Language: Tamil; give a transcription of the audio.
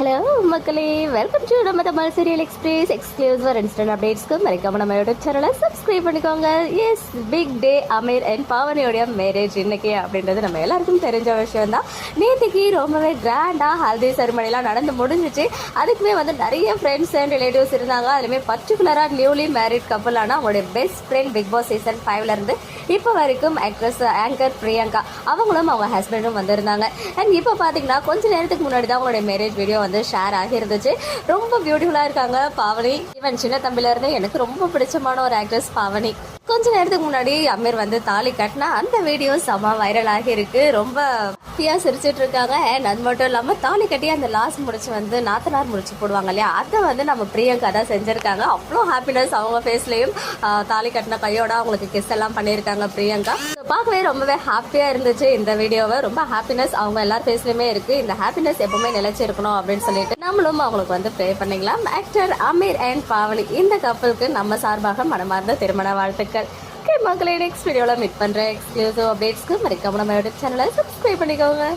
ஹலோ மக்களே. வெல்கம் டு நம்ம Tamil serial express exclusive instant அப்டேட்ஸ்க்கு மறக்காம நம்ம யூடியூப் சேனலை சப்ஸ்கிரைப் பண்ணிக்கோங்க. Yes big day Ameer and பாவனியோடைய marriage இன்னைக்கு அப்படின்றது நம்ம எல்லாருக்கும் தெரிஞ்ச விஷயம் தான் நேற்றுக்கு ரொம்பவே கிராண்டாக ஹல்தி செருமனிலாம் நடந்து முடிஞ்சிச்சு. அதுக்குமே வந்து நிறைய ஃப்ரெண்ட்ஸ் அண்ட் ரிலேட்டிவ்ஸ் இருந்தாங்க. அதுலேயுமே பர்டிகுலராக நியூலி மேரிட் கப்பலான அவங்களுடைய best friend Bigg Boss season ஃபைவ்லேருந்து இப்போ வரைக்கும் ஆக்ட்ரஸ் ஆங்கர் பிரியங்கா. அவங்களும் அவங்க ஹஸ்பண்டும் வந்திருந்தாங்க. அண்ட் இப்போ பார்த்தீங்கன்னா கொஞ்ச நேரத்துக்கு முன்னாடி தான் அவங்களுடைய மேரேஜ் வீடியோ வந்து ஷேர் ஆகியிருந்துச்சு. ரொம்ப பியூட்டிஃபுல்லாக இருக்காங்க பாவனி. ஈவன் சின்ன தம்பில இருந்து எனக்கு ரொம்ப பிடிச்சமான ஒரு ஆக்ட்ரஸ் பாவனி. கொஞ்ச நேரத்துக்கு முன்னாடி அமீர் வந்து தாலி கட்டினா அந்த வீடியோ செம வைரல் ஆகியிருக்கு. ரொம்ப ஹாப்பியா சிரிச்சிட்டு இருக்காங்க. அண்ட் அது மட்டும் இல்லாமல் தாலி கட்டி அந்த லாஸ்ட் முடிச்சு வந்து நாத்தனார் முடிச்சு போடுவாங்க இல்லையா? அதை வந்து நம்ம பிரியங்கா தான் செஞ்சிருக்காங்க. அவ்வளோ ஹாப்பினஸ் அவங்க ஃபேஸ்லயும் தாலி கட்டின கையோட அவங்களுக்கு கிஸ் எல்லாம் பண்ணியிருக்காங்க பிரியங்கா. பார்க்கவே ரொம்பவே ஹாப்பியாக இருந்துச்சு இந்த வீடியோவை ரொம்ப ஹாப்பினஸ் அவங்க எல்லார் ஃபேஸ்லையுமே இருக்குது இந்த ஹாப்பினஸ் எப்பவுமே நிலைச்சிருக்கணும் அப்படின்னு சொல்லிட்டு நம்மளும் அவங்களுக்கு வந்து ப்ரே பண்ணிக்கலாம். ஆக்டர் அமீர் அண்ட் பாவனி இந்த கப்பலுக்கு நம்ம சார்பாக மனமார்ந்த திருமண வாழ்த்துக்கள். ஓகே நெக்ஸ்ட் வீடியோவில் மீட் பண்ணுற எக்ஸ்க்ளூசிவ் அப்டேட்ஸ்க்கு மறக்காம நம்ம யூடியூப் சேனலை சப்ஸ்கிரைப் பண்ணிக்கோங்க.